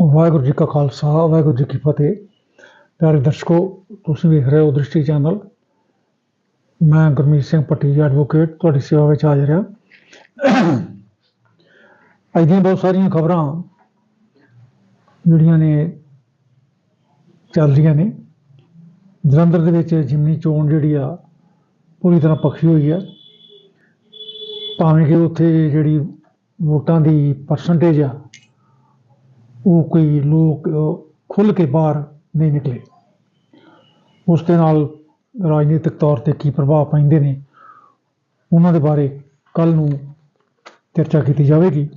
ਵਾਹਿਗੁਰੂ ਜੀ ਕਾ ਖਾਲਸਾ, ਵਾਹਿਗੁਰੂ ਜੀ ਕੀ ਫਤਿਹ। ਪਿਆਰੇ ਦਰਸ਼ਕੋ, ਤੁਸੀਂ ਵੇਖ ਰਹੇ ਹੋ ਦ੍ਰਿਸ਼ਟੀ ਚੈਨਲ। ਮੈਂ ਗੁਰਮੀਤ ਸਿੰਘ ਪੱਟੀ ਐਡਵੋਕੇਟ ਤੁਹਾਡੀ ਸੇਵਾ ਵਿੱਚ ਹਾਜ਼ਰ ਹਾਂ। ਅੱਜ ਦੀਆਂ ਬਹੁਤ ਸਾਰੀਆਂ ਖਬਰਾਂ ਜਿਹੜੀਆਂ ਨੇ ਚੱਲ ਰਹੀਆਂ ਨੇ। ਜਲੰਧਰ ਦੇ ਵਿੱਚ ਜਿਮਨੀ ਚੋਣ ਜਿਹੜੀ ਆ, ਪੂਰੀ ਤਰ੍ਹਾਂ ਪੱਖੀ ਹੋਈ ਆ। ਭਾਵੇਂ ਕਿ ਉੱਥੇ ਜਿਹੜੀ ਵੋਟਾਂ ਦੀ ਪਰਸੈਂਟੇਜ ਆ ਉਹ ਕੋਈ ਲੋਕ ਖੁੱਲ ਕੇ ਬਾਹਰ ਨਹੀਂ ਨਿਕਲੇ। ਉਸ ਦੇ ਨਾਲ ਰਾਜਨੀਤਿਕ ਤੌਰ ਤੇ ਕੀ ਪ੍ਰਭਾਵ ਪੈਂਦੇ ਨੇ, ਉਹਨਾਂ ਦੇ ਬਾਰੇ ਕੱਲ ਨੂੰ ਚਰਚਾ ਕੀਤੀ ਜਾਵੇਗੀ।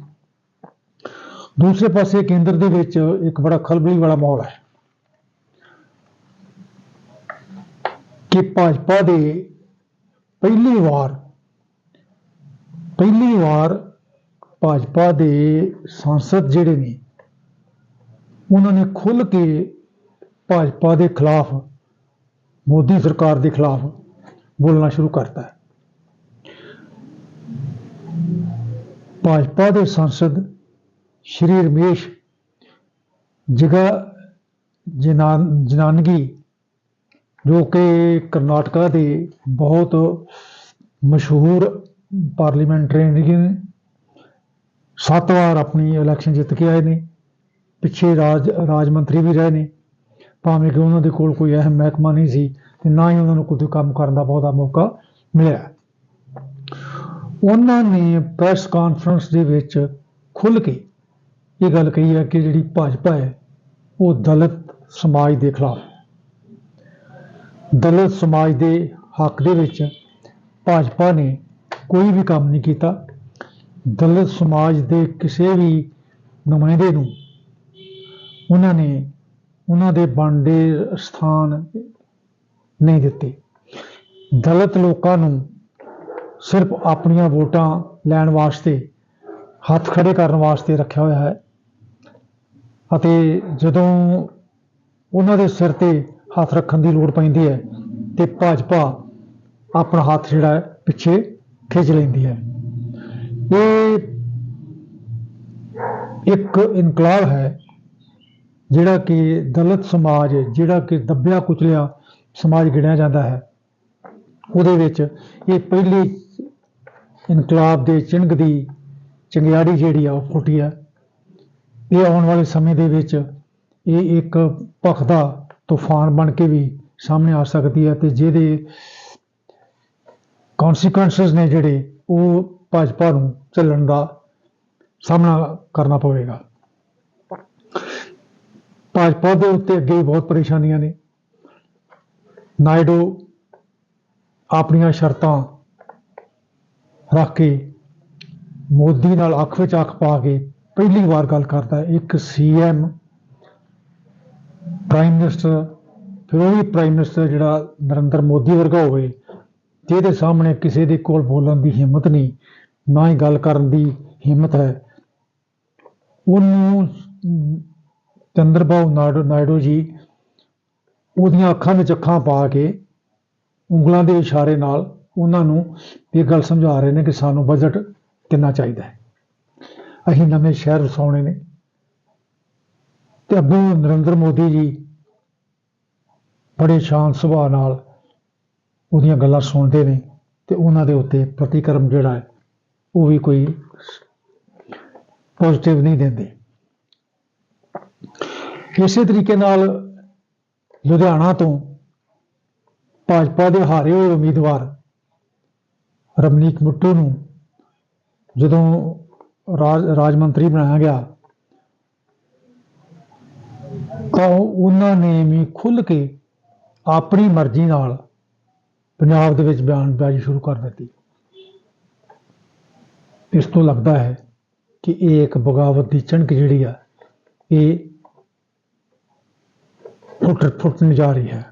ਦੂਸਰੇ ਪਾਸੇ ਕੇਂਦਰ ਦੇ ਵਿੱਚ ਇੱਕ ਬੜਾ ਖਲਬਲੀ ਵਾਲਾ ਮਾਹੌਲ ਹੈ ਕਿ ਭਾਜਪਾ ਦੇ ਪਹਿਲੀ ਵਾਰ ਪਹਿਲੀ ਵਾਰ ਭਾਜਪਾ ਦੇ ਸੰਸਦ ਜਿਹੜੇ ਨੇ ਉਹਨਾਂ ਨੇ ਖੁੱਲ ਕੇ ਭਾਜਪਾ ਦੇ ਖਿਲਾਫ, ਮੋਦੀ ਸਰਕਾਰ ਦੇ ਖਿਲਾਫ ਬੋਲਣਾ ਸ਼ੁਰੂ ਕਰਤਾ ਹੈ। ਭਾਜਪਾ ਦੇ ਸੰਸਦ ਸ਼੍ਰੀ ਰਮੇਸ਼ ਜਿਗਾ ਜਨਾਨ, ਜਨਾਨਗੀ, ਜੋ ਕਿ ਕਰਨਾਟਕਾ ਦੇ ਬਹੁਤ ਮਸ਼ਹੂਰ ਪਾਰਲੀਮੈਂਟਰੀਅਨ ਸੱਤ ਵਾਰ ਆਪਣੀ ਇਲੈਕਸ਼ਨ ਜਿੱਤ ਕੇ ਆਏ ਨੇ। ਪਿੱਛੇ ਰਾਜ ਰਾਜ ਮੰਤਰੀ ਵੀ ਰਹੇ ਨੇ। ਭਾਵੇਂ ਕਿ ਉਹਨਾਂ ਦੇ ਕੋਲ ਕੋਈ ਅਹਿਮ ਮਹਿਕਮਾ ਨਹੀਂ ਸੀ ਤੇ ਨਾ ਹੀ ਉਹਨਾਂ ਨੂੰ ਕੋਈ ਕੰਮ ਕਰਨ ਦਾ ਬਹੁਤਾ ਮੌਕਾ ਮਿਲਿਆ। ਉਹਨਾਂ ਨੇ ਪ੍ਰੈਸ ਕਾਨਫਰੰਸ ਦੇ ਵਿੱਚ ਖੁੱਲ ਕੇ ਇਹ ਗੱਲ ਕਹੀ ਹੈ ਕਿ ਜਿਹੜੀ ਭਾਜਪਾ ਹੈ, ਉਹ ਦਲਿਤ ਸਮਾਜ ਦੇ ਖਿਲਾਫ ਦਲਿਤ ਸਮਾਜ ਦੇ ਹੱਕ ਦੇ ਵਿੱਚ ਭਾਜਪਾ ਨੇ ਕੋਈ ਵੀ ਕੰਮ ਨਹੀਂ ਕੀਤਾ। ਦਲਿਤ ਸਮਾਜ ਦੇ ਕਿਸੇ ਵੀ ਨੁਮਾਇੰਦੇ ਨੂੰ ਉਹਨਾਂ ਨੇ ਉਹਨਾਂ ਦੇ ਬਣਦੇ ਸਥਾਨ ਨਹੀਂ ਦਿੱਤੇ। ਦਲਿਤ ਲੋਕਾਂ ਨੂੰ ਸਿਰਫ ਆਪਣੀਆਂ ਵੋਟਾਂ ਲੈਣ ਵਾਸਤੇ, ਹੱਥ ਖੜੇ ਕਰਨ ਵਾਸਤੇ ਰੱਖਿਆ ਹੋਇਆ ਹੈ ਅਤੇ ਜਦੋਂ ਉਹਨਾਂ ਦੇ ਸਿਰ ਤੇ ਹੱਥ ਰੱਖਣ ਦੀ ਲੋੜ ਪੈਂਦੀ ਹੈ ਤੇ ਭਾਜਪਾ ਆਪਣਾ ਹੱਥ ਜਿਹੜਾ ਪਿੱਛੇ ਖਿੱਚ ਲੈਂਦੀ ਹੈ। ਇਹ ਇੱਕ ਇਨਕਲਾਬ ਹੈ ਜਿਹੜਾ ਕਿ ਦਲਿਤ ਸਮਾਜ ਜਿਹੜਾ ਕਿ ਦੱਬਿਆ ਕੁਚਲਿਆ ਸਮਾਜ ਗਿਣਿਆ ਜਾਂਦਾ ਹੈ, ਉਹਦੇ ਵਿੱਚ ਇਹ ਪਹਿਲੀ ਇਨਕਲਾਬ ਦੇ ਚਿੰਨ੍ਹ ਦੀ ਚੰਗਿਆੜੀ ਜਿਹੜੀ ਆ, ਉਹ ਫੁੱਟੀ ਆ। ਇਹ ਆਉਣ ਵਾਲੇ ਸਮੇਂ ਦੇ ਵਿੱਚ ਇਹ ਇੱਕ ਭਖਦਾ ਤੂਫਾਨ ਬਣ ਕੇ ਵੀ ਸਾਹਮਣੇ ਆ ਸਕਦੀ ਹੈ ਤੇ ਜਿਹਦੇ ਕਨਸੀਕੁਐਂਸਸ ਨੇ ਜਿਹੜੇ, ਉਹ ਭਾਜਪਾ ਨੂੰ ਚੱਲਣ ਦਾ ਸਾਹਮਣਾ ਕਰਨਾ ਪਵੇਗਾ। ਭਾਜਪਾ ਦੇ ਉੱਤੇ ਅੱਗੇ ਬਹੁਤ ਪਰੇਸ਼ਾਨੀਆਂ ਨੇ। ਨਾਇਡੂ ਆਪਣੀਆਂ ਸ਼ਰਤਾਂ ਰੱਖ ਕੇ ਮੋਦੀ ਨਾਲ ਅੱਖ ਵਿੱਚ ਅੱਖ ਪਾ ਕੇ ਪਹਿਲੀ ਵਾਰ ਗੱਲ ਕਰਦਾ ਹੈ। ਇੱਕ ਸੀਐਮ ਪ੍ਰਾਈਮ ਮਿਨਿਸਟਰ, ਫਿਰ ਉਹ ਵੀ ਪ੍ਰਾਈਮ ਮਿਨਿਸਟਰ ਜਿਹੜਾ ਨਰਿੰਦਰ ਮੋਦੀ ਵਰਗਾ ਹੋਵੇ, ਜਿਹਦੇ ਸਾਹਮਣੇ ਕਿਸੇ ਦੇ ਕੋਲ ਬੋਲਣ ਦੀ ਹਿੰਮਤ ਨਹੀਂ, ਨਾ ਹੀ ਗੱਲ ਕਰਨ ਦੀ ਹਿੰਮਤ ਹੈ। ਉਹਨੂੰ ਚੰਦਰਬਾਬੂ ਨਾਇਡੂ ਨਾਇਡੂ ਜੀ, ਉਹਦੀਆਂ ਅੱਖਾਂ ਵਿੱਚ ਅੱਖਾਂ ਪਾ ਕੇ, ਉਂਗਲਾਂ ਦੇ ਇਸ਼ਾਰੇ ਨਾਲ ਉਹਨਾਂ ਨੂੰ ਇਹ ਗੱਲ ਸਮਝਾ ਰਹੇ ਨੇ ਕਿ ਸਾਨੂੰ ਬਜਟ ਕਿੰਨਾ ਚਾਹੀਦਾ ਹੈ। ਅਸੀਂ ਨਵੇਂ ਸ਼ਹਿਰ ਵਸਾਉਣੇ ਨੇ। ਤੇ ਅੱਗੋਂ ਨਰਿੰਦਰ ਮੋਦੀ ਜੀ ਬੜੇ ਸ਼ਾਂਤ ਸੁਭਾਅ ਨਾਲ ਉਹਦੀਆਂ ਗੱਲਾਂ ਸੁਣਦੇ ਨੇ ਤੇ ਉਹਨਾਂ ਦੇ ਉੱਤੇ ਪ੍ਰਤੀਕਰਮ ਜਿਹੜਾ ਹੈ, ਉਹ ਵੀ ਕੋਈ ਪੋਜ਼ਿਟਿਵ ਨਹੀਂ ਦਿੰਦੇ। ਇਸੇ ਤਰੀਕੇ ਨਾਲ ਲੁਧਿਆਣਾ ਤੋਂ ਭਾਜਪਾ ਦੇ ਹਾਰੇ ਹੋਏ ਉਮੀਦਵਾਰ ਰਮਨੀਕ ਮੁੱਟੂ ਨੂੰ ਜਦੋਂ ਰਾਜ ਰਾਜ ਮੰਤਰੀ ਬਣਾਇਆ ਗਿਆ, ਤਾਂ ਉਹਨਾਂ ਨੇ ਵੀ ਖੁੱਲ ਕੇ ਆਪਣੀ ਮਰਜ਼ੀ ਨਾਲ ਪੰਜਾਬ ਦੇ ਵਿੱਚ ਬਿਆਨਬਾਜ਼ੀ ਸ਼ੁਰੂ ਕਰ ਦਿੱਤੀ। ਇਸ ਤੋਂ ਲੱਗਦਾ ਹੈ ਕਿ ਇਹ ਇੱਕ ਬਗਾਵਤ ਦੀ ਚਣਕ ਜਿਹੜੀ ਆ, ਇਹ ਫੁੱਟ ਫੁੱਟਣ ਜਾ ਰਹੀ ਹੈ।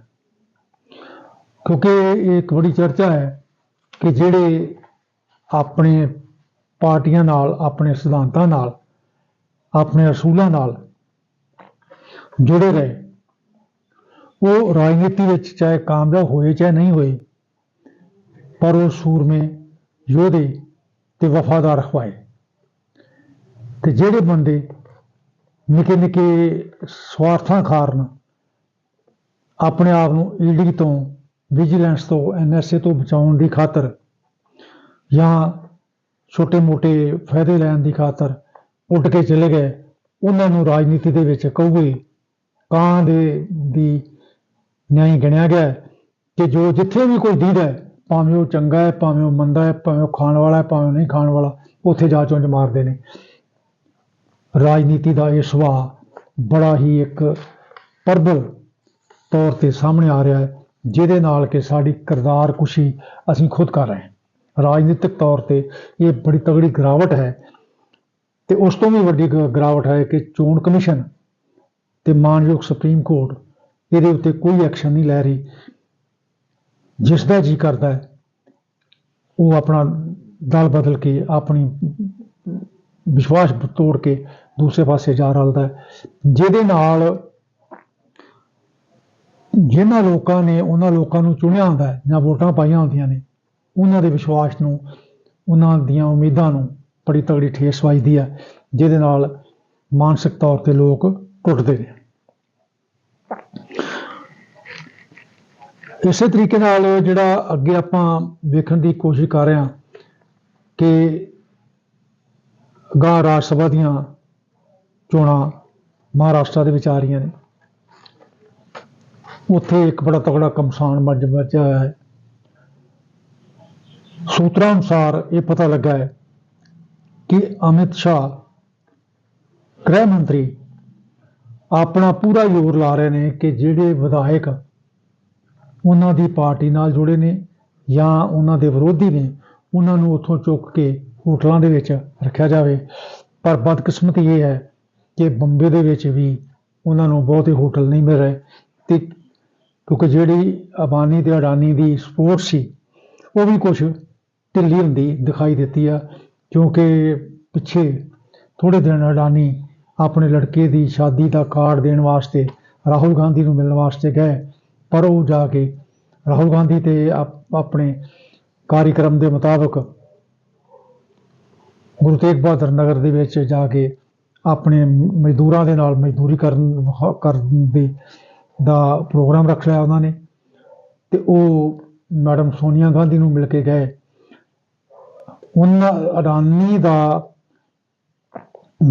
ਕਿਉਂਕਿ ਇਹ ਇੱਕ ਬੜੀ ਚਰਚਾ ਹੈ ਕਿ ਜਿਹੜੇ ਆਪਣੇ ਪਾਰਟੀਆਂ ਨਾਲ, ਆਪਣੇ ਸਿਧਾਂਤਾਂ ਨਾਲ, ਆਪਣੇ ਅਸੂਲਾਂ ਨਾਲ ਜੁੜੇ ਰਹੇ, ਉਹ ਰਾਜਨੀਤੀ ਵਿੱਚ ਚਾਹੇ ਕਾਮਯਾਬ ਹੋਏ, ਚਾਹੇ ਨਹੀਂ ਹੋਏ, ਪਰ ਉਹ ਸੂਰਮੇ, ਯੋਧੇ ਤੇ ਵਫਾਦਾਰ ਖਵਾਏ ਤੇ ਜਿਹੜੇ ਬੰਦੇ ਨਿੱਕੇ ਨਿੱਕੇ ਸਵਾਰਥਾਂ ਕਾਰਨ ਆਪਣੇ ਆਪ ਨੂੰ ਈਡੀ ਤੋਂ ਵਿਜੀਲੈਂਸ ਤੋਂ ਐਨਐਸਏ ਤੋਂ ਬਚਾਉਣ ਦੀ ਖਾਤਰ ਜਾਂ ਛੋਟੇ-ਮੋਟੇ ਫਾਇਦੇ ਲੈਣ ਦੀ ਖਾਤਰ ਉੱਡ ਕੇ ਚਲੇ ਗਏ। ਉਹਨਾਂ ਨੂੰ ਰਾਜਨੀਤੀ ਦੇ ਵਿੱਚ ਕਹੂਏ ਕਾਂ ਦੇ ਦੀ ਨਿਆਂ ਗਿਣਿਆ ਗਿਆ ਕਿ ਜੋ ਜਿੱਥੇ ਵੀ ਕੋਈ ਦੀਦਾ ਹੈ, ਭਾਵੇਂ ਉਹ ਚੰਗਾ ਹੈ, ਭਾਵੇਂ ਉਹ ਮੰਦਾ ਹੈ, ਭਾਵੇਂ ਉਹ ਖਾਣ ਵਾਲਾ ਹੈ, ਭਾਵੇਂ ਨਹੀਂ ਖਾਣ ਵਾਲਾ, ਉੱਥੇ ਜਾ ਚੁੰਝ ਮਾਰਦੇ ਨੇ। ਰਾਜਨੀਤੀ ਦਾ ਇਹ ਸੁਭਾਅ ਬੜਾ ਹੀ ਇੱਕ ਪ੍ਰਬਲ ਤੌਰ ਤੇ ਸਾਹਮਣੇ ਆ ਰਿਹਾ ਹੈ, ਜਿਹਦੇ ਨਾਲ ਕਿ ਸਾਡੀ ਕਿਰਦਾਰ ਕੁਸ਼ੀ ਅਸੀਂ ਖੁਦ ਕਰ ਰਹੇ ਹਾਂ। ਰਾਜਨੀਤਿਕ ਤੌਰ ਤੇ ਇਹ ਬੜੀ ਤਗੜੀ ਗਿਰਾਵਟ ਹੈ ਤੇ ਉਸ ਤੋਂ ਵੀ ਵੱਡੀ ਗ- ਗਿਰਾਵਟ ਹੈ ਕਿ ਚੋਣ ਕਮਿਸ਼ਨ ਤੇ ਮਾਨਯੋਗ ਸੁਪਰੀਮ ਕੋਰਟ ਇਹਦੇ ਉੱਤੇ ਕੋਈ ਐਕਸ਼ਨ ਨਹੀਂ ਲੈ ਰਹੀ। ਜਿਸ ਦਾ ਜੀ ਕਰਦਾ ਹੈ, ਉਹ ਆਪਣਾ ਦਲ ਬਦਲ ਕੇ ਆਪਣੀ ਵਿਸ਼ਵਾਸ ਤੋੜ ਕੇ ਦੂਸਰੇ ਪਾਸੇ ਜਾ ਰਲਦਾ ਜਿਹਦੇ ਨਾਲ ਜਿਨ੍ਹਾਂ ਲੋਕਾਂ ਨੇ ਉਹਨਾਂ ਲੋਕਾਂ ਨੂੰ ਚੁਣਿਆ ਹੁੰਦਾ ਹੈ, ਜਾਂ ਵੋਟਾਂ ਪਾਈਆਂ ਹੁੰਦੀਆਂ ਨੇ, ਉਹਨਾਂ ਦੇ ਵਿਸ਼ਵਾਸ ਨੂੰ, ਉਹਨਾਂ ਦੀਆਂ ਉਮੀਦਾਂ ਨੂੰ ਬੜੀ ਤਗੜੀ ਠੇਸ ਵੱਜਦੀ ਹੈ, ਜਿਹਦੇ ਨਾਲ ਮਾਨਸਿਕ ਤੌਰ ਤੇ ਲੋਕ ਟੁੱਟਦੇ ਨੇ। ਇਸੇ ਤਰੀਕੇ ਨਾਲ ਜਿਹੜਾ ਅੱਗੇ ਆਪਾਂ ਵੇਖਣ ਦੀ ਕੋਸ਼ਿਸ਼ ਕਰ ਰਹੇ ਹਾਂ ਕਿ ਗਾ ਰਾਜ ਸਭਾ ਦੀਆਂ ਚੋਣਾਂ ਮਹਾਰਾਸ਼ਟਰ ਦੇ ਵਿੱਚ ਆ ਰਹੀਆਂ ਨੇ। ਉੱਥੇ ਇੱਕ ਬੜਾ ਤਕੜਾ ਕਮਸਾਨ ਮੱਜ ਮਚਿਆ ਹੈ। ਸੂਤਰਾਂ ਅਨੁਸਾਰ ਇਹ ਪਤਾ ਲੱਗਾ ਹੈ ਕਿ ਅਮਿਤ ਸ਼ਾਹ ਗ੍ਰਹਿ ਮੰਤਰੀ ਆਪਣਾ ਪੂਰਾ ਜ਼ੋਰ ਲਾ ਰਹੇ ਨੇ ਕਿ ਜਿਹੜੇ ਵਿਧਾਇਕ ਉਹਨਾਂ ਦੀ ਪਾਰਟੀ ਨਾਲ ਜੁੜੇ ਨੇ ਜਾਂ ਉਹਨਾਂ ਦੇ ਵਿਰੋਧੀ ਨੇ, ਉਹਨਾਂ ਨੂੰ ਉੱਥੋਂ ਚੁੱਕ ਕੇ ਹੋਟਲਾਂ ਦੇ ਵਿੱਚ ਰੱਖਿਆ ਜਾਵੇ। ਪਰ ਬਦਕਿਸਮਤੀ ਇਹ ਹੈ ਕਿ ਬੰਬੇ ਦੇ ਵਿੱਚ ਵੀ ਉਹਨਾਂ ਨੂੰ ਬਹੁਤੇ ਹੋਟਲ ਨਹੀਂ ਮਿਲ ਰਹੇ ਤੇ ਕਿਉਂਕਿ ਜਿਹੜੀ ਅਬਾਨੀ ਤੇ ਅਡਾਨੀ ਦੀ ਸਪੋਰਟ ਸੀ, ਉਹ ਵੀ ਕੁਝ ਢਿੱਲੀ ਹੁੰਦੀ ਦਿਖਾਈ ਦਿੱਤੀ ਆ, ਕਿਉਂਕਿ ਪਿੱਛੇ ਥੋੜੇ ਦਿਨ ਅਡਾਨੀ ਆਪਣੇ ਲੜਕੇ ਦੀ ਸ਼ਾਦੀ ਦਾ ਕਾਰਡ ਦੇਣ ਵਾਸਤੇ ਰਾਹੁਲ ਗਾਂਧੀ ਨੂੰ ਮਿਲਣ ਵਾਸਤੇ ਗਏ, ਪਰ ਉਹ ਜਾ ਕੇ ਰਾਹੁਲ ਗਾਂਧੀ ਤੇ ਆਪਣੇ ਕਾਰਿਕ੍ਰਮ ਦੇ ਮੁਤਾਬਕ ਗੁਰੂ ਤੇਗ ਬਹਾਦਰ ਨਗਰ ਦੇ ਵਿੱਚ ਜਾ ਕੇ ਆਪਣੇ ਮਜ਼ਦੂਰਾਂ ਦੇ ਨਾਲ ਮਜ਼ਦੂਰੀ ਕਰਨ ਕਰਨ ਦੀ ਦਾ ਪ੍ਰੋਗਰਾਮ ਰੱਖ ਲਿਆ ਉਹਨਾਂ ਨੇ ਤੇ ਉਹ ਮੈਡਮ ਸੋਨੀਆ ਗਾਂਧੀ ਨੂੰ ਮਿਲ ਕੇ ਗਏ। ਉਹਨਾਂ ਅਡਾਨੀ ਦਾ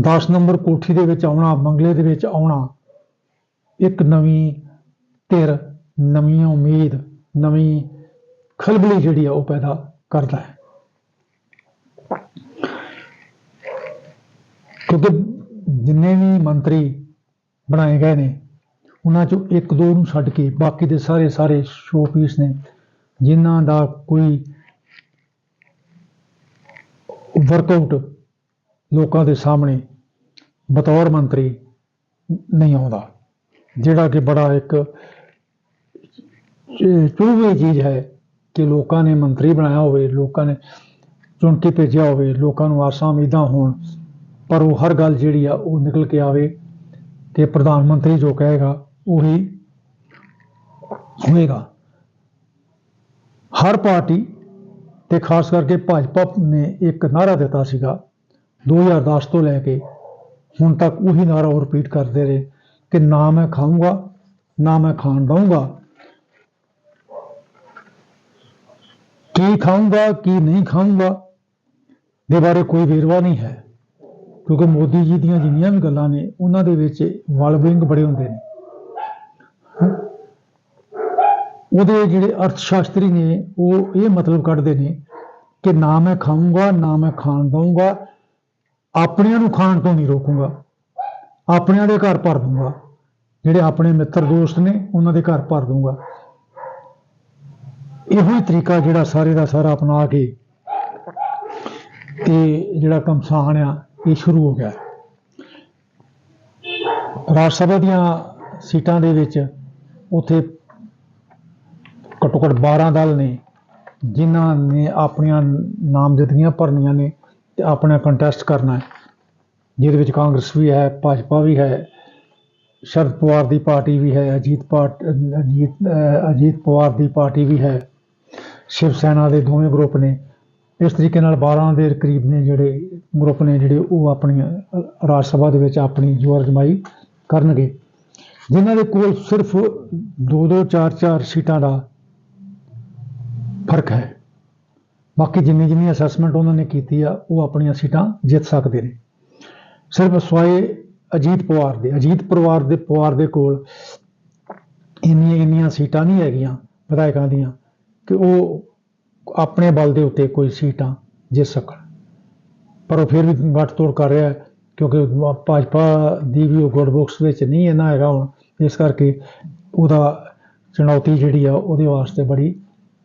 10 ਨੰਬਰ ਕੋਠੀ ਦੇ ਵਿੱਚ ਆਉਣਾ, ਬੰਗਲੇ ਦੇ ਵਿੱਚ ਆਉਣਾ, ਇੱਕ ਨਵੀਂ ਧਿਰ ਨਵੀਂ ਉਮੀਦ, ਨਵੀਂ ਖਲਬਲੀ ਜਿਹੜੀ ਆ ਉਹ ਪੈਦਾ ਕਰਦਾ ਹੈ। ਕਿਉਂਕਿ ਜਿੰਨੇ ਵੀ ਮੰਤਰੀ ਬਣਾਏ ਗਏ ਨੇ ਉਹਨਾਂ ਚੋਂ ਇੱਕ ਦੋ ਨੂੰ ਛੱਡ ਕੇ ਬਾਕੀ ਦੇ ਸਾਰੇ ਸਾਰੇ ਸ਼ੋਅ ਪੀਸ ਨੇ, ਜਿਨ੍ਹਾਂ ਦਾ ਕੋਈ ਵਰਕਆਊਟ ਲੋਕਾਂ ਦੇ ਸਾਹਮਣੇ ਬਤੌਰ ਮੰਤਰੀ ਨਹੀਂ ਆਉਂਦਾ, ਜਿਹੜਾ ਕਿ ਬੜਾ ਇੱਕ ਚੁਭੀ ਚੀਜ਼ ਹੈ ਕਿ ਲੋਕਾਂ ਨੇ ਮੰਤਰੀ ਬਣਾਇਆ ਹੋਵੇ, ਲੋਕਾਂ ਨੇ ਚੁਣ ਕੇ ਭੇਜਿਆ ਹੋਵੇ, ਲੋਕਾਂ ਨੂੰ ਆਸਾਂ ਉਮੀਦਾਂ ਹੋਣ, ਪਰ ਉਹ ਹਰ ਗੱਲ ਜਿਹੜੀ ਆ ਉਹ ਨਿਕਲ ਕੇ ਆਵੇ ਕਿ ਪ੍ਰਧਾਨ ਮੰਤਰੀ ਜੋ ਕਹੇਗਾ ਉਹੀ ਹੋਏਗਾ। ਹਰ ਪਾਰਟੀ ਤੇ ਖਾਸ ਕਰਕੇ ਭਾਜਪਾ ਨੇ ਇੱਕ ਨਾਰਾ ਦਿੱਤਾ ਸੀਗਾ 2010 ਤੋਂ ਲੈ ਕੇ ਹੁਣ ਤੱਕ ਉਹੀ ਨਾਰਾ ਉਹ ਰਿਪੀਟ ਕਰਦੇ ਰਹੇ ਕਿ ਨਾ ਮੈਂ ਖਾਊਂਗਾ, ਨਾ ਮੈਂ ਖਾਣ ਦਊਂਗਾ। ਕੀ ਖਾਊਂਗਾ, ਕੀ ਨਹੀਂ ਖਾਊਂਗਾ ਦੇ ਬਾਰੇ ਕੋਈ ਵੇਰਵਾ ਨਹੀਂ ਹੈ। ਕਿਉਂਕਿ ਮੋਦੀ ਜੀ ਦੀਆਂ ਜਿੰਨੀਆਂ ਵੀ ਗੱਲਾਂ ਨੇ, ਉਹਨਾਂ ਦੇ ਵਿੱਚ ਵਲਬਿੰਗ ਬੜੇ ਹੁੰਦੇ ਨੇ। ਉਹਦੇ ਜਿਹੜੇ ਅਰਥ ਸ਼ਾਸਤਰੀ ਨੇ, ਉਹ ਇਹ ਮਤਲਬ ਕੱਢਦੇ ਨੇ ਕਿ ਨਾ ਮੈਂ ਖਾਊਂਗਾ, ਨਾ ਮੈਂ ਖਾਣ ਦਊਂਗਾ, ਆਪਣਿਆਂ ਨੂੰ ਖਾਣ ਤੋਂ ਨਹੀਂ ਰੋਕੂੰਗਾ। ਆਪਣਿਆਂ ਦੇ ਘਰ ਭਰ ਦੂੰਗਾ ਜਿਹੜੇ ਆਪਣੇ ਮਿੱਤਰ ਦੋਸਤ ਨੇ, ਉਹਨਾਂ ਦੇ ਘਰ ਭਰ ਦੂੰਗਾ ਇਹੋ ਹੀ ਤਰੀਕਾ ਜਿਹੜਾ ਸਾਰੇ ਦਾ ਸਾਰਾ ਅਪਣਾ ਕੇ ਤੇ ਜਿਹੜਾ ਕਮਸਾਨ ਆ, ਇਹ ਸ਼ੁਰੂ ਹੋ ਗਿਆ। ਰਾਜ ਸਭਾ ਦੀਆਂ ਸੀਟਾਂ ਦੇ ਵਿੱਚ ਉਥੇ ਘੱਟੋ ਘੱਟ 12 ਦਲ ਨੇ, ਜਿਨ੍ਹਾਂ ਨੇ ਆਪਣੀਆਂ ਨਾਮਜ਼ਦਗੀਆਂ ਭਰਨੀਆਂ ਨੇ ਤੇ ਆਪਣਾ ਕੰਟੈਸਟ ਕਰਨਾ ਹੈ। ਜਿਹਦੇ ਵਿੱਚ ਕਾਂਗਰਸ ਵੀ ਹੈ, ਭਾਜਪਾ ਵੀ ਹੈ, ਸ਼ਰਦ ਪਵਾਰ ਦੀ ਪਾਰਟੀ ਵੀ ਹੈ, ਅਜੀਤ ਪਾਰਟ, ਅਜੀਤ ਅਜੀਤ ਪਵਾਰ ਦੀ ਪਾਰਟੀ ਵੀ ਹੈ, ਸ਼ਿਵ ਸੈਨਾ ਦੇ ਦੋਵੇਂ ਗਰੁੱਪ ਨੇ। ਇਸ ਤਰੀਕੇ ਨਾਲ 12 ਦੇ ਕਰੀਬ ਨੇ ਜਿਹੜੇ ਗਰੁੱਪ ਨੇ, ਜਿਹੜੇ ਉਹ ਆਪਣੀ ਰਾਜ ਸਭਾ ਦੇ ਵਿੱਚ ਆਪਣੀ ਜੋਰ ਜਮਾਈ ਕਰਨਗੇ। ਜਿਨ੍ਹਾਂ ਦੇ ਕੋਲ ਸਿਰਫ 2-2 4-4 ਸੀਟਾਂ ਦਾ ਫ਼ਰਕ ਹੈ। ਬਾਕੀ ਜਿੰਨੀ ਜਿੰਨੀ ਅਸੈਸਮੈਂਟ ਉਹਨਾਂ ਨੇ ਕੀਤੀ ਆ, ਉਹ ਆਪਣੀਆਂ ਸੀਟਾਂ ਜਿੱਤ ਸਕਦੇ ਨੇ। ਸਿਰਫ ਸਵਾਏ ਅਜੀਤ ਪਵਾਰ ਦੇ, ਅਜੀਤ ਪਰਿਵਾਰ ਦੇ, ਪਵਾਰ ਦੇ ਕੋਲ ਇੰਨੀਆਂ ਇੰਨੀਆਂ ਸੀਟਾਂ ਨਹੀਂ ਹੈਗੀਆਂ ਵਿਧਾਇਕਾਂ ਦੀਆਂ ਕਿ ਉਹ ਆਪਣੇ ਬਲ ਦੇ ਉੱਤੇ ਕੋਈ ਸੀਟਾਂ ਜਿੱਤ ਸਕਣ। ਪਰ ਉਹ ਫਿਰ ਵੀ ਗੱਠ ਤੋੜ ਕਰ ਰਿਹਾ ਹੈ। ਕਿਉਂਕਿ ਭਾਜਪਾ ਦੀ ਵੀ ਉਹ ਗੁੱਡ ਬੁੱਕਸ ਵਿੱਚ ਨਹੀਂ ਇੰਨਾ ਹੈਗਾ ਹੁਣ, ਇਸ ਕਰਕੇ ਉਹਦਾ ਚੁਣੌਤੀ ਜਿਹੜੀ ਆ, ਉਹਦੇ ਵਾਸਤੇ ਬੜੀ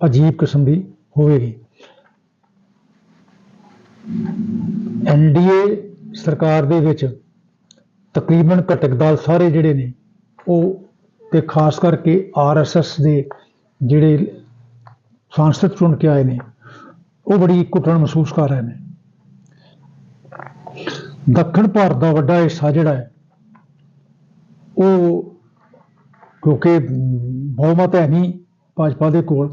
ਅਜੀਬ ਕਿਸਮ ਦੀ ਹੋਵੇਗੀ। ਐਨਡੀਏ ਸਰਕਾਰ ਦੇ ਵਿੱਚ ਤਕਰੀਬਨ ਘਟਕ ਦਲ ਸਾਰੇ ਜਿਹੜੇ ਨੇ, ਉਹ ਤੇ ਖਾਸ ਕਰਕੇ ਆਰਐਸਐਸ ਦੇ ਜਿਹੜੇ ਸਾਂਸਦ ਚੁਣ ਕੇ ਆਏ ਨੇ, ਉਹ ਬੜੀ ਘੁੱਟਣ ਮਹਿਸੂਸ ਕਰ ਰਹੇ ਨੇ। ਦੱਖਣ ਭਾਰਤ ਦਾ ਵੱਡਾ ਹਿੱਸਾ ਜਿਹੜਾ ਹੈ, ਉਹ ਕਿਉਂਕਿ ਬਹੁਮਤ ਹੈ ਨਹੀਂ ਭਾਜਪਾ ਦੇ ਕੋਲ।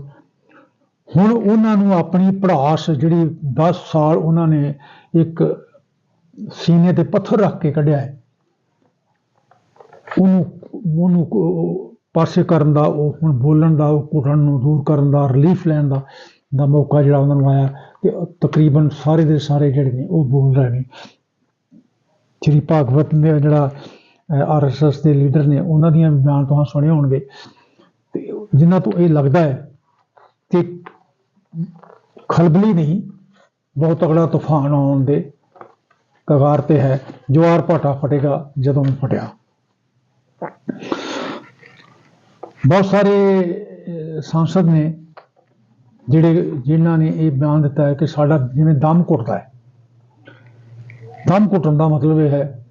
ਹੁਣ ਉਹਨਾਂ ਨੂੰ ਆਪਣੀ ਪੜਾਸ ਜਿਹੜੀ 10 ਸਾਲ ਉਹਨਾਂ ਨੇ ਇੱਕ ਸੀਨੇ ਤੇ ਪੱਥਰ ਰੱਖ ਕੇ ਕੱਢਿਆ ਹੈ, ਉਹਨੂੰ ਉਹਨੂੰ ਪਾਸੇ ਕਰਨ ਦਾ, ਉਹ ਹੁਣ ਬੋਲਣ ਦਾ, ਉਹ ਘੁਟਣ ਨੂੰ ਦੂਰ ਕਰਨ ਦਾ ਰਿਲੀਫ ਲੈਣ ਦਾ ਦਾ ਮੌਕਾ ਜਿਹੜਾ ਉਹਨਾਂ ਨੂੰ ਆਇਆ ਤੇ ਤਕਰੀਬਨ ਸਾਰੇ ਦੇ ਸਾਰੇ ਜਿਹੜੇ ਨੇ ਉਹ ਬੋਲ ਰਹੇ ਨੇ। ਸ਼੍ਰੀ ਭਾਗਵਤ ਨੇ ਜਿਹੜਾ ਆਰਐਸਐਸ ਦੇ ਲੀਡਰ ਨੇ ਉਹਨਾਂ ਦੀਆਂ ਵੀ ਬਿਆਨ ਤੁਹਾਨੂੰ ਸੁਣੇ ਹੋਣਗੇ। ਤੇ ਜਿਨ੍ਹਾਂ ਤੋਂ ਇਹ ਲੱਗਦਾ ਹੈ ਕਿ ਖਲਬਲੀ ਨਹੀਂ ਬਹੁਤ ਤਗੜਾ ਤੂਫਾਨ ਆਉਣ ਦੇ ਕਗਾਰ ਤੇ ਹੈ। ਜਵਾਰ ਭਾਟਾ ਫਟੇਗਾ ਜਦੋਂ ਫਟਿਆ। ਬਹੁਤ ਸਾਰੇ ਅਹ, ਸਾਂਸਦ ਨੇ ਜਿਹੜੇ ਜਿਨ੍ਹਾਂ ਨੇ ਇਹ ਬਿਆਨ ਦਿੱਤਾ ਹੈ ਕਿ ਸਾਡਾ ਜਿਵੇਂ ਦਮ ਘੁੱਟਦਾ ਹੈ ਦਮ ਘੁੱਟਣ ਦਾ ਮਤਲਬ ਇਹ ਹੈ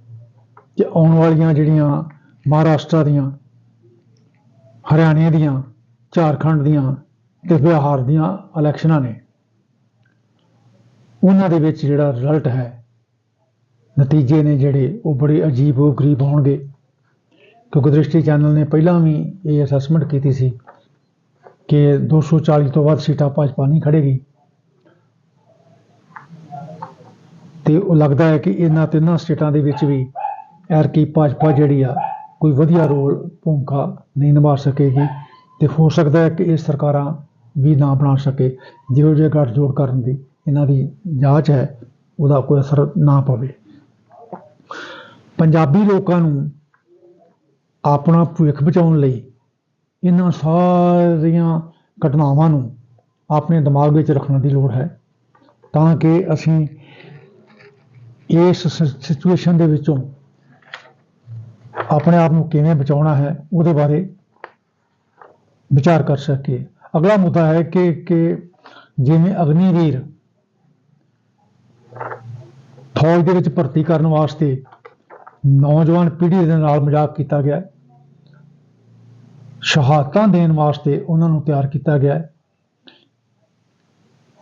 ਕਿ ਆਉਣ ਵਾਲੀਆਂ ਜਿਹੜੀਆਂ ਮਹਾਰਾਸ਼ਟਰ ਦੀਆਂ, ਹਰਿਆਣੇ ਦੀਆਂ, ਝਾਰਖੰਡ ਦੀਆਂ ਤੇ ਬਿਹਾਰ ਦੀਆਂ ਇਲੈਕਸ਼ਨਾਂ ਨੇ, ਉਹਨਾਂ ਦੇ ਵਿੱਚ ਜਿਹੜਾ ਰਿਜ਼ਲਟ ਹੈ, ਨਤੀਜੇ ਨੇ ਜਿਹੜੇ ਉਹ ਬੜੇ ਅਜੀਬ ਉਹ ਗਰੀਬ ਹੋਣਗੇ। ਕਿਉਂਕਿ ਦ੍ਰਿਸ਼ਟੀ ਚੈਨਲ ਨੇ ਪਹਿਲਾਂ ਵੀ ਇਹ ਅਸੈਸਮੈਂਟ ਕੀਤੀ ਸੀ ਕਿ 240 ਤੋਂ ਵੱਧ ਸੀਟਾਂ ਭਾਜਪਾ ਨਹੀਂ ਖੜੇਗੀ ਤੇ ਉਹ ਲੱਗਦਾ ਹੈ ਕਿ ਇਹਨਾਂ ਤਿੰਨਾਂ ਸਟੇਟਾਂ ਦੇ ਵਿੱਚ ਵੀ ਐਰਕੀ ਭਾਜਪਾ ਜਿਹੜੀ ਆ, ਕੋਈ ਵਧੀਆ ਰੋਲ, ਭੂਮਿਕਾ ਨਹੀਂ ਨਿਭਾ ਸਕੇਗੀ ਤੇ ਹੋ ਸਕਦਾ ਹੈ ਕਿ ਇਹ ਸਰਕਾਰਾਂ ਵੀ ਨਾ ਬਣਾ ਸਕੇ, ਜਿਹੋ ਜਿਹੇ ਗੱਠਜੋੜ ਕਰਨ ਦੀ ਇਹਨਾਂ ਦੀ ਜਾਂਚ ਹੈ, ਉਹਦਾ ਕੋਈ ਅਸਰ ਨਾ ਪਵੇ। ਪੰਜਾਬੀ ਲੋਕਾਂ ਨੂੰ ਆਪਣਾ ਭਵਿੱਖ ਬਚਾਉਣ ਲਈ ਇਹਨਾਂ ਸਾਰੀਆਂ ਘਟਨਾਵਾਂ ਨੂੰ ਆਪਣੇ ਦਿਮਾਗ ਵਿੱਚ ਰੱਖਣ ਦੀ ਲੋੜ ਹੈ, ਤਾਂ ਕਿ ਅਸੀਂ ਇਸ ਸਿਚੁਏਸ਼ਨ ਦੇ ਵਿੱਚੋਂ ਆਪਣੇ ਆਪ ਨੂੰ ਕਿਵੇਂ ਬਚਾਉਣਾ ਹੈ, ਉਹਦੇ ਬਾਰੇ ਵਿਚਾਰ ਕਰ ਸਕੀਏ। ਅਗਲਾ ਮੁੱਦਾ ਹੈ ਕਿ ਕਿ ਜਿਵੇਂ ਅਗਨੀਵੀਰ ਫੌਜ ਦੇ ਵਿੱਚ ਭਰਤੀ ਕਰਨ ਵਾਸਤੇ ਨੌਜਵਾਨ ਪੀੜ੍ਹੀ ਦੇ ਨਾਲ ਮਜ਼ਾਕ ਕੀਤਾ ਗਿਆ। ਸ਼ਹਾਦਤਾਂ ਦੇਣ ਵਾਸਤੇ ਉਹਨਾਂ ਨੂੰ ਤਿਆਰ ਕੀਤਾ ਗਿਆ। ਹੈ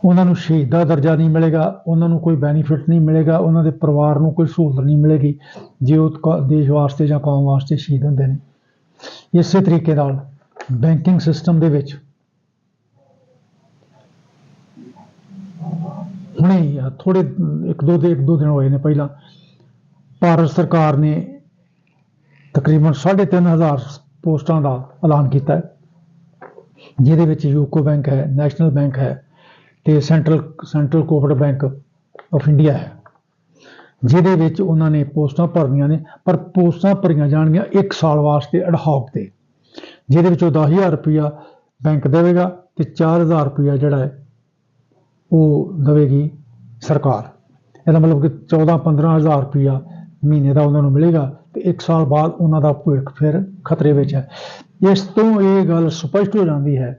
ਉਹਨਾਂ ਨੂੰ ਸ਼ਹੀਦ ਦਾ ਦਰਜਾ ਨਹੀਂ ਮਿਲੇਗਾ, ਉਹਨਾਂ ਨੂੰ ਕੋਈ ਬੈਨੀਫਿਟ ਨਹੀਂ ਮਿਲੇਗਾ, ਉਹਨਾਂ ਦੇ ਪਰਿਵਾਰ ਨੂੰ ਕੋਈ ਸਹੂਲਤ ਨਹੀਂ ਮਿਲੇਗੀ, ਜੇ ਉਹ ਕ- ਦੇਸ਼ ਵਾਸਤੇ ਜਾਂ ਕੌਮ ਵਾਸਤੇ ਸ਼ਹੀਦ ਹੁੰਦੇ ਨੇ। ਇਸੇ ਤਰੀਕੇ ਨਾਲ ਬੈਂਕਿੰਗ ਸਿਸਟਮ ਦੇ ਵਿੱਚ ਹੁਣੇ ਹੀ ਥੋੜੇ ਇੱਕ ਦੋ ਦੇ, ਇੱਕ ਦੋ ਦਿਨ ਹੋਏ ਨੇ ਪਹਿਲਾਂ, ਭਾਰਤ ਸਰਕਾਰ ਨੇ ਤਕਰੀਬਨ 3.5000 ਪੋਸਟਾਂ ਦਾ ਐਲਾਨ ਕੀਤਾ ਹੈ, ਜਿਹਦੇ ਵਿੱਚ ਯੂਕੋ ਬੈਂਕ ਹੈ, ਨੈਸ਼ਨਲ ਬੈਂਕ ਹੈ ਤੇ central central cooperative bank of India ਹੈ, ਜਿਹਦੇ ਵਿੱਚ ਉਹਨਾਂ ਨੇ ਪੋਸਟਾਂ ਭਰਨੀਆਂ ਨੇ, ਪਰ ਪੋਸਟਾਂ ਭਰੀਆਂ ਜਾਣਗੀਆਂ 1 ਸਾਲ ਵਾਸਤੇ ਅਡਹੌਕ ਤੇ, ਜਿਹਦੇ ਵਿੱਚੋਂ 10000 ਰੁਪਇਆ ਬੈਂਕ ਦੇਵੇਗਾ ਤੇ 4000 ਰੁਪਇਆ ਜਿਹੜਾ ਹੈ ਉਹ ਦੇਵੇਗੀ ਸਰਕਾਰ। ਇਹਦਾ ਮਤਲਬ ਕਿ 14-15000 ਰੁਪਇਆ ਮਹੀਨੇ ਦਾ ਉਹਨਾਂ ਨੂੰ ਮਿਲੇਗਾ ਤੇ 1 ਸਾਲ ਬਾਅਦ ਉਹਨਾਂ ਦਾ ਭਵਿੱਖ ਫਿਰ ਖਤਰੇ ਵਿੱਚ ਹੈ। ਇਸ ਤੋਂ ਇਹ ਗੱਲ ਸਪਸ਼ਟ ਹੋ ਜਾਂਦੀ ਹੈ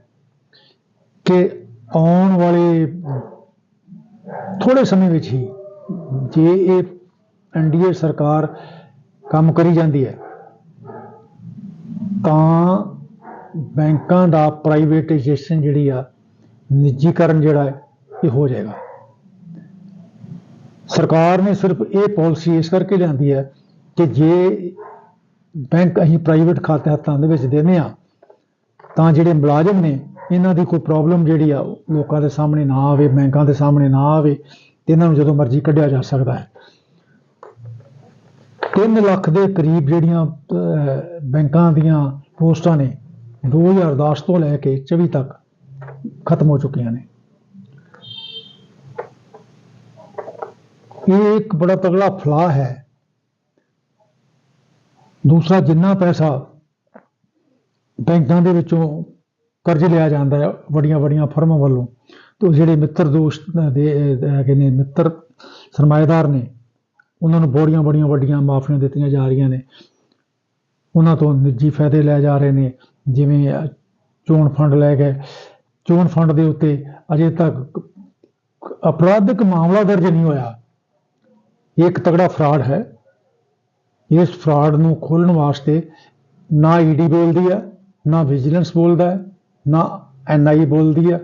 ਕਿ ਆਉਣ ਵਾਲੇ ਥੋੜੇ ਸਮੇਂ ਵਿੱਚ ਹੀ ਜੇ ਇਹ ਐਨਡੀਏ ਸਰਕਾਰ ਕੰਮ ਕਰੀ ਜਾਂਦੀ ਹੈ, ਤਾਂ ਬੈਂਕਾਂ ਦਾ ਪ੍ਰਾਈਵੇਟਾਈਜੇਸ਼ਨ ਜਿਹੜੀ ਆ, ਨਿੱਜੀਕਰਨ ਜਿਹੜਾ ਹੈ, ਇਹ ਹੋ ਜਾਏਗਾ। ਸਰਕਾਰ ਨੇ ਸਿਰਫ ਇਹ ਪਾਲਿਸੀ ਇਸ ਕਰਕੇ ਲਿਆਂਦੀ ਹੈ ਕਿ ਜੇ ਬੈਂਕ ਅਸੀਂ ਪ੍ਰਾਈਵੇਟ ਖਾਤੇ ਹੱਥਾਂ ਦੇ ਵਿੱਚ ਦਿੰਦੇ ਆ ਤਾਂ ਜਿਹੜੇ ਮੁਲਾਜ਼ਮ ਨੇ ਇਹਨਾਂ ਦੀ ਕੋਈ ਪ੍ਰੋਬਲਮ ਜਿਹੜੀ ਆ ਲੋਕਾਂ ਦੇ ਸਾਹਮਣੇ ਨਾ ਆਵੇ, ਬੈਂਕਾਂ ਦੇ ਸਾਹਮਣੇ ਨਾ ਆਵੇ, ਤੇ ਇਹਨਾਂ ਨੂੰ ਜਦੋਂ ਮਰਜ਼ੀ ਕੱਢਿਆ ਜਾ ਸਕਦਾ ਹੈ। 3 ਲੱਖ ਦੇ ਕਰੀਬ ਜਿਹੜੀਆਂ ਬੈਂਕਾਂ ਦੀਆਂ ਪੋਸਟਾਂ ਨੇ 2010 ਤੋਂ ਲੈ ਕੇ 24 ਤੱਕ ਖਤਮ ਹੋ ਚੁੱਕੀਆਂ ਨੇ। ਇਹ ਇੱਕ ਬੜਾ ਤਗੜਾ ਫਲਾਹ ਹੈ। ਦੂਸਰਾ ਜਿੰਨਾ ਪੈਸਾ ਬੈਂਕਾਂ ਦੇ ਵਿੱਚੋਂ ਕਰਜ਼ ਲਿਆ ਜਾਂਦਾ ਹੈ ਵੱਡੀਆਂ ਵੱਡੀਆਂ ਫਰਮਾਂ ਵੱਲੋਂ। ਤੇ ਜਿਹੜੇ ਮਿੱਤਰ ਦੋਸ਼ ਦੇ ਹੈਗੇ ਨੇ, ਮਿੱਤਰ ਸਰਮਾਏਦਾਰ ਨੇ, ਉਹਨਾਂ ਨੂੰ ਬੜੀਆਂ ਬੜੀਆਂ ਵੱਡੀਆਂ ਮਾਫੀਆਂ ਦਿੱਤੀਆਂ ਜਾ ਰਹੀਆਂ ਨੇ। ਉਹਨਾਂ ਤੋਂ ਨਿੱਜੀ ਫਾਇਦੇ ਲੈ ਜਾ ਰਹੇ ਨੇ, ਜਿਵੇਂ ਚੋਣ ਫੰਡ ਲੈ ਗਏ। ਚੋਣ ਫੰਡ ਦੇ ਉੱਤੇ ਅਜੇ ਤੱਕ ਅਪਰਾਧਿਕ ਮਾਮਲਾ ਦਰਜ ਨਹੀਂ ਹੋਇਆ। ਇਹ ਇੱਕ ਤਗੜਾ ਫਰਾਡ ਹੈ। ਇਸ ਫਰਾਡ ਨੂੰ ਖੋਲਣ ਵਾਸਤੇ ਨਾ ਈਡੀ ਬੋਲਦੀ ਹੈ, ਨਾ ਵਿਜੀਲੈਂਸ ਬੋਲਦਾ ਹੈ। ਨਾ ਐਨਆਈ ਬੋਲਦੀ ਆ।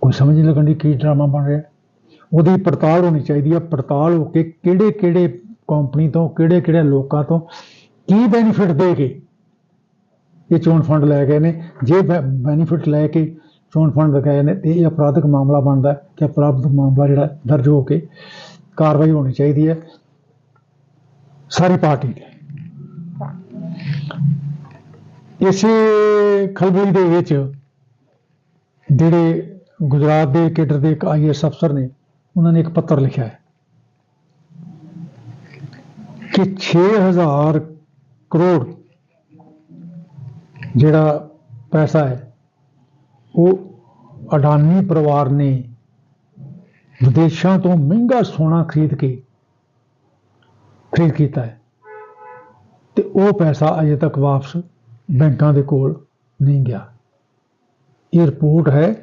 ਕੋਈ ਸਮਝ ਨਹੀਂ ਲੱਗਣ ਦੀ ਕੀ ਡਰਾਮਾ ਬਣ ਰਿਹਾ। ਉਹਦੀ ਪੜਤਾਲ ਹੋਣੀ ਚਾਹੀਦੀ ਹੈ ਪੜਤਾਲ ਹੋ ਕੇ ਕਿਹੜੇ ਕਿਹੜੇ ਕੰਪਨੀ ਤੋਂ ਕਿਹੜੇ ਕਿਹੜੇ ਲੋਕਾਂ ਤੋਂ ਕੀ ਬੈਨੀਫਿਟ ਦੇ ਕੇ ਇਹ ਚੋਣ ਫੰਡ ਲੈ ਗਏ ਨੇ। ਜੇ ਬੈਨੀਫਿਟ ਲੈ ਕੇ ਚੋਣ ਫੰਡ ਲਗਾਏ ਨੇ, ਤੇ ਇਹ ਅਪਰਾਧਿਕ ਮਾਮਲਾ ਬਣਦਾ ਕਿ ਅਪਰਾਧਿਕ ਮਾਮਲਾ ਜਿਹੜਾ ਦਰਜ ਹੋ ਕੇ ਕਾਰਵਾਈ ਹੋਣੀ ਚਾਹੀਦੀ ਹੈ। ਸਾਰੀ ਪਾਰਟੀ ਦੀ। ਇਸੇ ਖਲਬਲੀ ਦੇ ਵਿੱਚ ਜਿਹੜੇ ਗੁਜਰਾਤ ਦੇ ਕੇਡਰ ਦੇ ਇੱਕ ਆਈਐਸ ਅਫਸਰ ਨੇ, ਉਹਨਾਂ ਨੇ ਇੱਕ ਪੱਤਰ ਲਿਖਿਆ ਹੈ ਕਿ 6000 ਕਰੋੜ ਜਿਹੜਾ ਪੈਸਾ ਹੈ, ਉਹ ਅਡਾਨੀ ਪਰਿਵਾਰ ਨੇ ਵਿਦੇਸ਼ਾਂ ਤੋਂ ਮਹਿੰਗਾ ਸੋਨਾ ਖਰੀਦ ਕੇ ਖਰੀਦ ਕੀਤਾ ਹੈ ਤੇ ਉਹ ਪੈਸਾ ਅਜੇ ਤੱਕ ਵਾਪਸ ਬੈਂਕਾਂ ਦੇ ਕੋਲ ਨਹੀਂ ਗਿਆ। ਇਹ ਰਿਪੋਰਟ ਹੈ,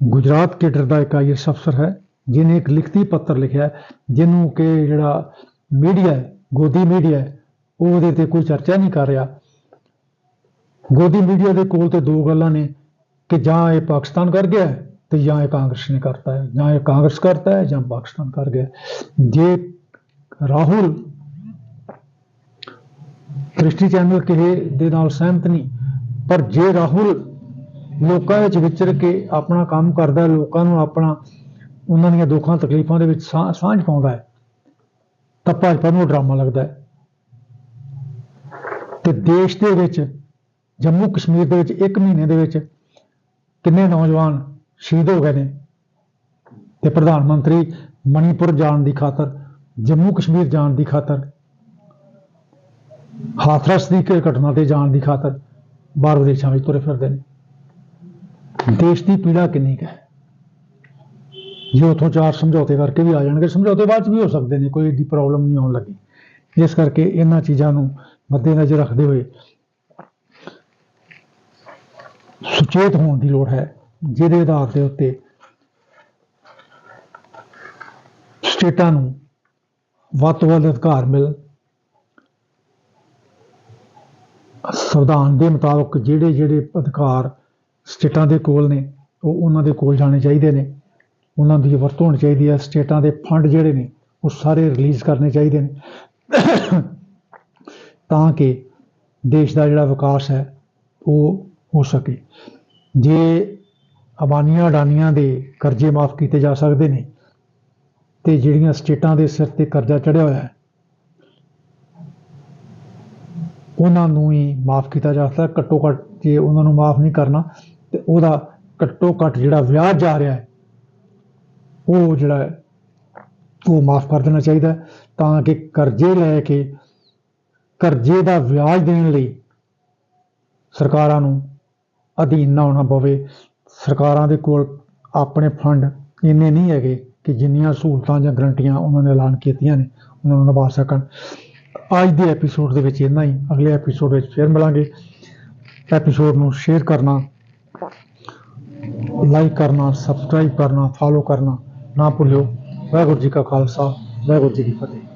ਗੁਜਰਾਤ ਕੇਡਰ ਦਾ ਇੱਕ ਆਈਐਸ ਅਫਸਰ ਹੈ ਜਿਨੇ ਇੱਕ ਲਿਖਤੀ ਪੱਤਰ ਲਿਖਿਆ ਜਿਹਨੂੰ ਕਿ ਜਿਹੜਾ ਮੀਡੀਆ ਗੋਦੀ ਮੀਡੀਆ ਉਹ ਉਹਦੇ ਤੇ ਕੋਈ ਚਰਚਾ ਨਹੀਂ ਕਰ ਰਿਹਾ। ਗੋਦੀ ਮੀਡੀਆ ਦੇ ਕੋਲ ਤੇ ਦੋ ਗੱਲਾਂ ਨੇ ਕਿ ਜਾਂ ਇਹ ਪਾਕਿਸਤਾਨ ਕਰ ਗਿਆ ਹੈ ਤੇ ਜਾਂ ਇਹ ਕਾਂਗਰਸ ਨੇ ਕਰਤਾ ਹੈ, ਜਾਂ ਇਹ ਕਾਂਗਰਸ ਕਰਤਾ ਹੈ ਜਾਂ ਪਾਕਿਸਤਾਨ ਕਰ ਗਿਆ ਜੇ ਰਾਹੁਲ ਕ੍ਰਿਸ਼ਟੀ ਚੈਨਲ ਕਿਸੇ ਦੇ ਨਾਲ ਸਹਿਮਤ ਨਹੀਂ। ਪਰ ਜੇ ਰਾਹੁਲ ਲੋਕਾਂ ਵਿੱਚ ਵਿਚਰ ਕੇ ਆਪਣਾ ਕੰਮ ਕਰਦਾ ਲੋਕਾਂ ਨੂੰ ਆਪਣਾ, ਉਹਨਾਂ ਦੀਆਂ ਦੁੱਖਾਂ, ਤਕਲੀਫਾਂ ਦੇ ਵਿੱਚ ਸਾਂ- ਸਾਂਝ ਪਾਉਂਦਾ ਹੈ, ਤਾਂ ਭਾਜਪਾ ਨੂੰ ਡਰਾਮਾ ਲੱਗਦਾ ਹੈ। ਤੇ ਦੇਸ਼ ਦੇ ਵਿੱਚ, ਜੰਮੂ ਕਸ਼ਮੀਰ ਦੇ ਵਿੱਚ ਇੱਕ ਮਹੀਨੇ ਦੇ ਵਿੱਚ ਕਿੰਨੇ ਨੌਜਵਾਨ ਸ਼ਹੀਦ ਹੋ ਗਏ ਨੇ? ਤੇ ਪ੍ਰਧਾਨ ਮੰਤਰੀ ਮਣੀਪੁਰ ਜਾਣ ਦੀ ਖਾਤਰ, ਜੰਮੂ ਕਸ਼ਮੀਰ ਜਾਣ ਦੀ ਖਾਤਰ ਹਾਥਰਸ ਦੀ ਘਟਨਾ ਤੇ ਜਾਣ ਦੀ ਖਾਤਰ ਬਾਹਰ ਵਿਦੇਸ਼ਾਂ ਵਿੱਚ ਤੁਰੇ ਫਿਰਦੇ ਨੇ। ਦੇਸ਼ ਦੀ ਪੀੜਾ ਕਿੰਨੀ ਕੁ ਹੈ? ਜੇ ਉਥੋਂ ਚਾਰ ਸਮਝੌਤੇ ਕਰਕੇ ਵੀ ਆ ਜਾਣਗੇ, ਸਮਝੌਤੇ ਬਾਅਦ ਚ ਵੀ ਹੋ ਸਕਦੇ ਨੇ, ਕੋਈ ਏਡੀ ਪ੍ਰੋਬਲਮ ਨਹੀਂ ਆਉਣ ਲੱਗੀ। ਇਸ ਕਰਕੇ ਇਹਨਾਂ ਚੀਜ਼ਾਂ ਨੂੰ ਮੱਦੇਨਜ਼ਰ ਰੱਖਦੇ ਹੋਏ ਸੁਚੇਤ ਹੋਣ ਦੀ ਲੋੜ ਹੈ, ਜਿਹਦੇ ਆਧਾਰ ਦੇ ਉੱਤੇ ਸਟੇਟਾਂ ਨੂੰ ਵੱਧ ਤੋਂ ਵੱਧ ਅਧਿਕਾਰ ਮਿਲ ਸੰਵਿਧਾਨ ਦੇ ਮੁਤਾਬਕ ਜਿਹੜੇ ਜਿਹੜੇ ਅਧਿਕਾਰ ਸਟੇਟਾਂ ਦੇ ਕੋਲ ਨੇ, ਉਹ ਉਹਨਾਂ ਦੇ ਕੋਲ ਜਾਣੇ ਚਾਹੀਦੇ ਨੇ। ਉਹਨਾਂ ਦੀ ਵਰਤੋਂ ਹੋਣੀ ਚਾਹੀਦੀ ਹੈ। ਸਟੇਟਾਂ ਦੇ ਫੰਡ ਜਿਹੜੇ ਨੇ, ਉਹ ਸਾਰੇ ਰਿਲੀਜ਼ ਕਰਨੇ ਚਾਹੀਦੇ ਨੇ। ਤਾਂ ਕਿ ਦੇਸ਼ ਦਾ ਜਿਹੜਾ ਵਿਕਾਸ ਹੈ, ਉਹ ਹੋ ਸਕੇ। ਜੇ ਅਬਾਨੀਆਂ ਅਡਾਨੀਆਂ ਦੇ ਕਰਜ਼ੇ ਮਾਫ ਕੀਤੇ ਜਾ ਸਕਦੇ ਨੇ, ਤੇ ਜਿਹੜੀਆਂ ਸਟੇਟਾਂ ਦੇ ਸਿਰ ਤੇ ਕਰਜ਼ਾ ਚੜਿਆ ਹੋਇਆ ਹੈ ਉਹਨਾਂ ਨੂੰ ਹੀ ਮਾਫ ਕੀਤਾ ਜਾ ਸਕਦਾ, ਘੱਟੋ ਘੱਟ ਜੇ ਉਹਨਾਂ ਨੂੰ ਮਾਫ ਨਹੀਂ ਕਰਨਾ, ਤੇ ਉਹਦਾ ਘੱਟੋ ਘੱਟ ਜਿਹੜਾ ਵਿਆਜ ਜਾ ਰਿਹਾ ਹੈ, ਉਹ ਜਿਹੜਾ ਉਹ ਮਾਫ ਕਰ ਦੇਣਾ ਚਾਹੀਦਾ ਤਾਂ ਕਿ ਕਰਜ਼ੇ ਲੈ ਕੇ ਕਰਜ਼ੇ ਦਾ ਵਿਆਜ ਦੇਣ ਲਈ ਸਰਕਾਰਾਂ ਨੂੰ ਅਧੀਨ ਨਾ ਹੋਣਾ ਪਵੇ। ਸਰਕਾਰਾਂ ਦੇ ਕੋਲ ਆਪਣੇ ਫੰਡ ਇੰਨੇ ਨਹੀਂ ਹੈਗੇ ਕਿ ਜਿੰਨੀਆਂ ਸਹੂਲਤਾਂ ਜਾਂ ਗਰੰਟੀਆਂ ਉਹਨਾਂ ਨੇ ਐਲਾਨ ਕੀਤੀਆਂ ਨੇ, ਉਹਨਾਂ ਨੂੰ ਨਿਭਾ ਸਕਣ। ਅੱਜ ਦੇ ਐਪੀਸੋਡ ਦੇ ਵਿੱਚ ਇੰਨਾ ਹੀ। ਅਗਲੇ ਐਪੀਸੋਡ ਵਿੱਚ ਫਿਰ ਮਿਲਾਂਗੇ। ਐਪੀਸੋਡ ਨੂੰ ਸ਼ੇਅਰ ਕਰਨਾ ਲਾਈਕ ਕਰਨਾ ਸਬਸਕ੍ਰਾਈਬ ਕਰਨਾ ਫਾਲੋ ਕਰਨਾ ਨਾ ਭੁੱਲਿਓ। ਵਾਹਿਗੁਰੂ ਜੀ ਕਾ ਖਾਲਸਾ, ਵਾਹਿਗੁਰੂ ਜੀ ਕੀ ਫਤਿਹ।